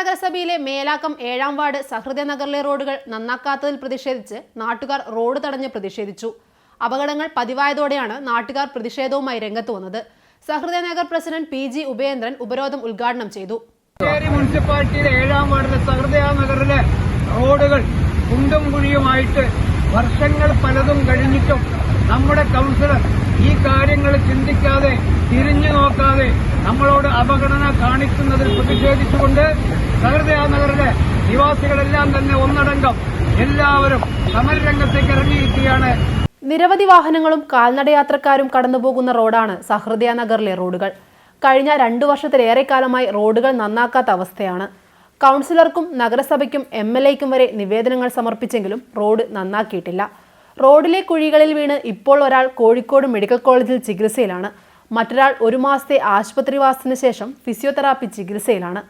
നഗരസഭയിലെ മേലാക്കം ഏഴാം വാർഡ് സഹൃദയ നഗറിലെ റോഡുകൾ നന്നാക്കാത്തതിൽ പ്രതിഷേധിച്ച് നാട്ടുകാർ റോഡ് തടഞ്ഞ് പ്രതിഷേധിച്ചു. അപകടങ്ങൾ പതിവായതോടെയാണ് നാട്ടുകാർ പ്രതിഷേധവുമായി രംഗത്ത് വന്നത്. Sahrudaya Nagar president P G Upendran ഉപരോധം ഉദ്ഘാടനം ചെയ്തു. മുനിസിപ്പാലിറ്റിയിലെ ഏഴാം വാർഡിലെ സഹൃദയ നഗറിലെ റോഡുകൾ കുണ്ടും കുഴിയുമായിട്ട് വർഷങ്ങൾ പലതും കഴിഞ്ഞിട്ടും നമ്മുടെ കൌൺസിലർ ഈ കാര്യങ്ങൾ ചിന്തിക്കാതെ തിരിഞ്ഞു നോക്കാതെ നമ്മളോട് അപഗണന കാണിക്കുന്നതിൽ പ്രതിഷേധിച്ചുകൊണ്ട് സഹൃദയാനഗറിലെ നിവാസികളെല്ലാം തന്നെ ഒന്നടങ്കം എല്ലാവരും സമരരംഗത്തേക്ക് ഇറങ്ങിയിരിക്കുകയാണ്. നിരവധി വാഹനങ്ങളും കാൽനടയാത്രക്കാരും കടന്നുപോകുന്ന റോഡാണ് സഹൃദയ നഗറിലെ റോഡുകൾ. കഴിഞ്ഞ രണ്ടു വർഷത്തിലേറെ കാലമായി റോഡുകൾ നന്നാക്കാത്ത അവസ്ഥയാണ്. കൗൺസിലർക്കും നഗരസഭയ്ക്കും എം എൽ എക്കും വരെ നിവേദനങ്ങൾ സമർപ്പിച്ചെങ്കിലും റോഡ് നന്നാക്കിയിട്ടില്ല. റോഡിലെ കുഴികളിൽ വീണ് ഇപ്പോൾ ഒരാൾ കോഴിക്കോട് മെഡിക്കൽ കോളേജിൽ ചികിത്സയിലാണ്. മറ്റൊരാൾ ഒരു മാസത്തെ ആശുപത്രിവാസത്തിന് ശേഷം ഫിസിയോതെറാപ്പി ചികിത്സയിലാണ്.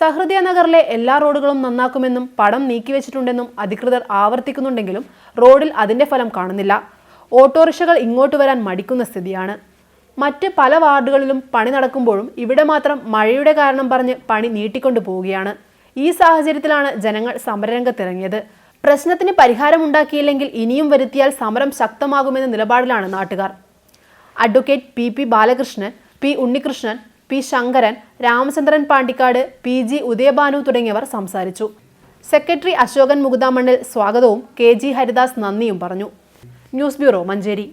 സഹൃദയ നഗറിലെ എല്ലാ റോഡുകളും നന്നാക്കുമെന്നും പടം നീക്കിവെച്ചിട്ടുണ്ടെന്നും അധികൃതർ ആവർത്തിക്കുന്നുണ്ടെങ്കിലും റോഡിൽ അതിന്റെ ഫലം കാണുന്നില്ല. ഓട്ടോറിക്ഷകൾ ഇങ്ങോട്ട് വരാൻ മടിക്കുന്ന സ്ഥിതിയാണ്. മറ്റ് പല വാർഡുകളിലും പണി നടക്കുമ്പോഴും ഇവിടെ മാത്രം മഴയുടെ കാരണം പറഞ്ഞ് പണി നീട്ടിക്കൊണ്ടു പോവുകയാണ്. ഈ സാഹചര്യത്തിലാണ് ജനങ്ങൾ സമരരംഗത്തിറങ്ങിയത്. പ്രശ്നത്തിന് പരിഹാരമുണ്ടാക്കിയില്ലെങ്കിൽ ഇനിയും വരുത്തിയാൽ സമരം ശക്തമാകുമെന്ന നിലപാടിലാണ് നാട്ടുകാർ. Advocate P P Balakrishnan P Unnikrishnan P Sankaran Ramachandran Pandikkad P G Udayabhanu തുടങ്ങിയവർ സംസാരിച്ചു. സെക്രട്ടറി അശോകൻ മുകുതാമണ്ണിൽ സ്വാഗതവും കെ ജി ഹരിദാസ് നന്ദിയും പറഞ്ഞു. News bureau Manjeri.